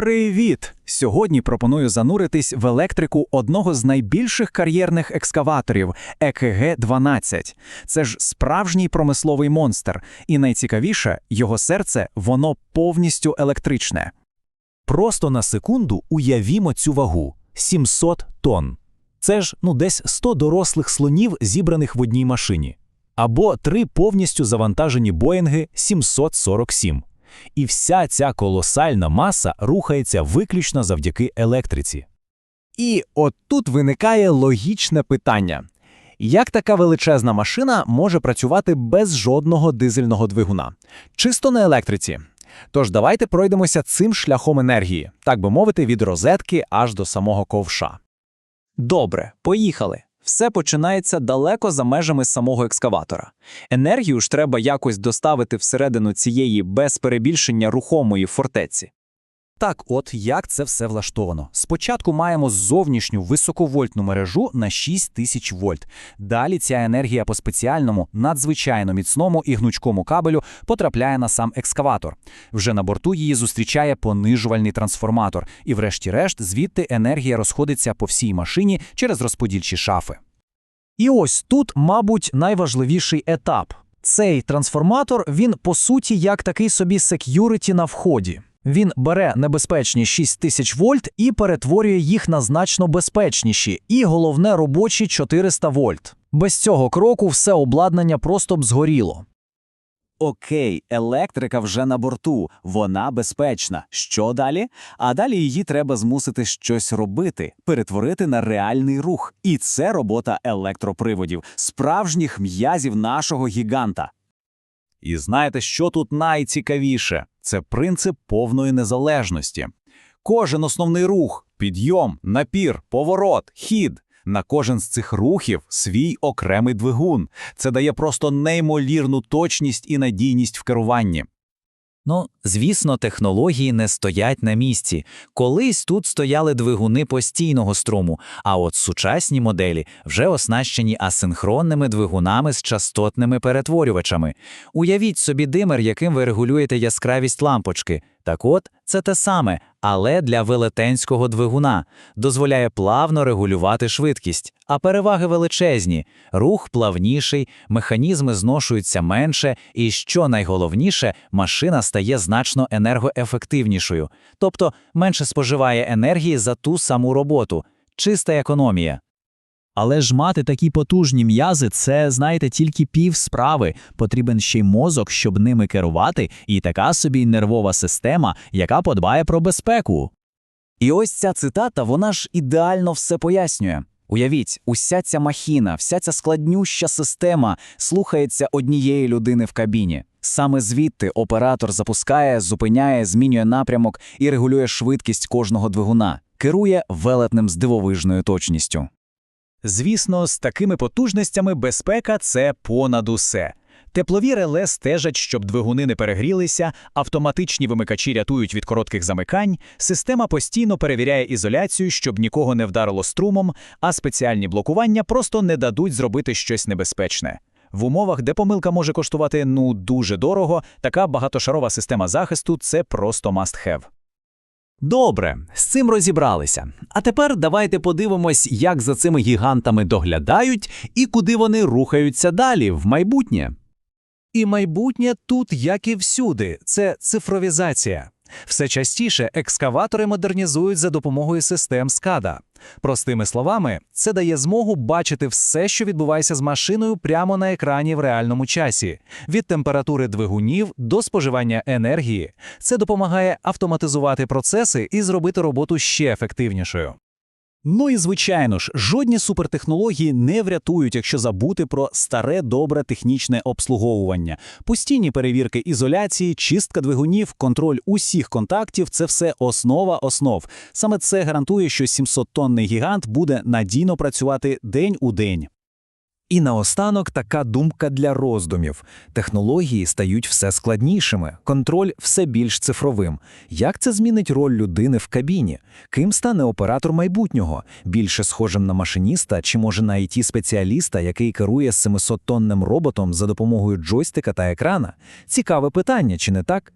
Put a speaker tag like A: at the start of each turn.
A: Привіт! Сьогодні пропоную зануритись в електрику одного з найбільших кар'єрних екскаваторів ЕКГ-12. Це ж справжній промисловий монстр, і найцікавіше, його серце воно повністю електричне.
B: Просто на секунду уявімо цю вагу 700 тонн. Це ж ну десь 100 дорослих слонів, зібраних в одній машині, або три повністю завантажені Боїнги 747. І вся ця колосальна маса рухається виключно завдяки електриці.
C: І от тут виникає логічне питання: як така величезна машина може працювати без жодного дизельного двигуна? Чисто на електриці. Тож давайте пройдемося цим шляхом енергії, так би мовити, від розетки аж до самого ковша.
A: Добре, поїхали. Все починається далеко за межами самого екскаватора. Енергію ж треба якось доставити всередину цієї без перебільшення рухомої фортеці.
B: Так, от як це все влаштовано. Спочатку маємо зовнішню високовольтну мережу на 6000 вольт. Далі ця енергія по спеціальному, надзвичайно міцному і гнучкому кабелю потрапляє на сам екскаватор. Вже на борту її зустрічає понижувальний трансформатор, і, врешті-решт, звідти енергія розходиться по всій машині через розподільчі шафи.
C: І ось тут, мабуть, найважливіший етап. Цей трансформатор, він по суті як такий собі сек'юріті на вході. Він бере небезпечні 6000 вольт і перетворює їх на значно безпечніші, і головне робочі 400 вольт. Без цього кроку все обладнання просто б згоріло.
D: Окей, електрика вже на борту, вона безпечна. Що далі? А далі її треба змусити щось робити, перетворити на реальний рух. І це робота електроприводів, справжніх м'язів нашого гіганта.
B: І знаєте, що тут найцікавіше? Це принцип повної незалежності. Кожен основний рух, підйом, напір, поворот, хід. На кожен з цих рухів свій окремий двигун. Це дає просто неймовірну точність і надійність в керуванні.
E: Ну, звісно, технології не стоять на місці. Колись тут стояли двигуни постійного струму, а от сучасні моделі вже оснащені асинхронними двигунами з частотними перетворювачами. Уявіть собі димер, яким ви регулюєте яскравість лампочки. Так от, це те саме, але для велетенського двигуна. Дозволяє плавно регулювати швидкість, а переваги величезні. Рух плавніший, механізми зношуються менше, і що найголовніше, машина стає значно енергоефективнішою, тобто менше споживає енергії за ту саму роботу. Чиста економія.
F: Але ж мати такі потужні м'язи це, знаєте, тільки пів справи. Потрібен ще й мозок, щоб ними керувати, і така собі нервова система, яка подбає про безпеку.
A: І ось ця цитата, вона ж ідеально все пояснює. Уявіть, уся ця махіна, вся ця складнюща система слухається однієї людини в кабіні. Саме звідти оператор запускає, зупиняє, змінює напрямок і регулює швидкість кожного двигуна, керує велетним з дивовижною точністю.
B: Звісно, з такими потужностями безпека це понад усе. Теплові реле стежать, щоб двигуни не перегрілися, автоматичні вимикачі рятують від коротких замикань, система постійно перевіряє ізоляцію, щоб нікого не вдарило струмом, а спеціальні блокування просто не дадуть зробити щось небезпечне. В умовах, де помилка може коштувати ну дуже дорого, така багатошарова система захисту це просто must have.
C: Добре, з цим розібралися. А тепер давайте подивимось, як за цими гігантами доглядають і куди вони рухаються далі в майбутнє. І майбутнє тут, як і всюди, це цифровізація. Все частіше екскаватори модернізують за допомогою систем SCADA. Простими словами, це дає змогу бачити все, що відбувається з машиною прямо на екрані в реальному часі, від температури двигунів до споживання енергії. Це допомагає автоматизувати процеси і зробити роботу ще ефективнішою.
B: Ну і звичайно ж, жодні супертехнології не врятують, якщо забути про старе добре технічне обслуговування. Постійні перевірки ізоляції, чистка двигунів, контроль усіх контактів це все основа основ. Саме це гарантує, що 700-тонний гігант буде надійно працювати день у день.
G: І наостанок така думка для роздумів: технології стають все складнішими, контроль все більш цифровим. Як це змінить роль людини в кабіні? Ким стане оператор майбутнього? Більше схожим на машиніста чи може на it спеціаліста який керує 700-тонним роботом за допомогою джойстика та екрана? Цікаве питання, чи не так?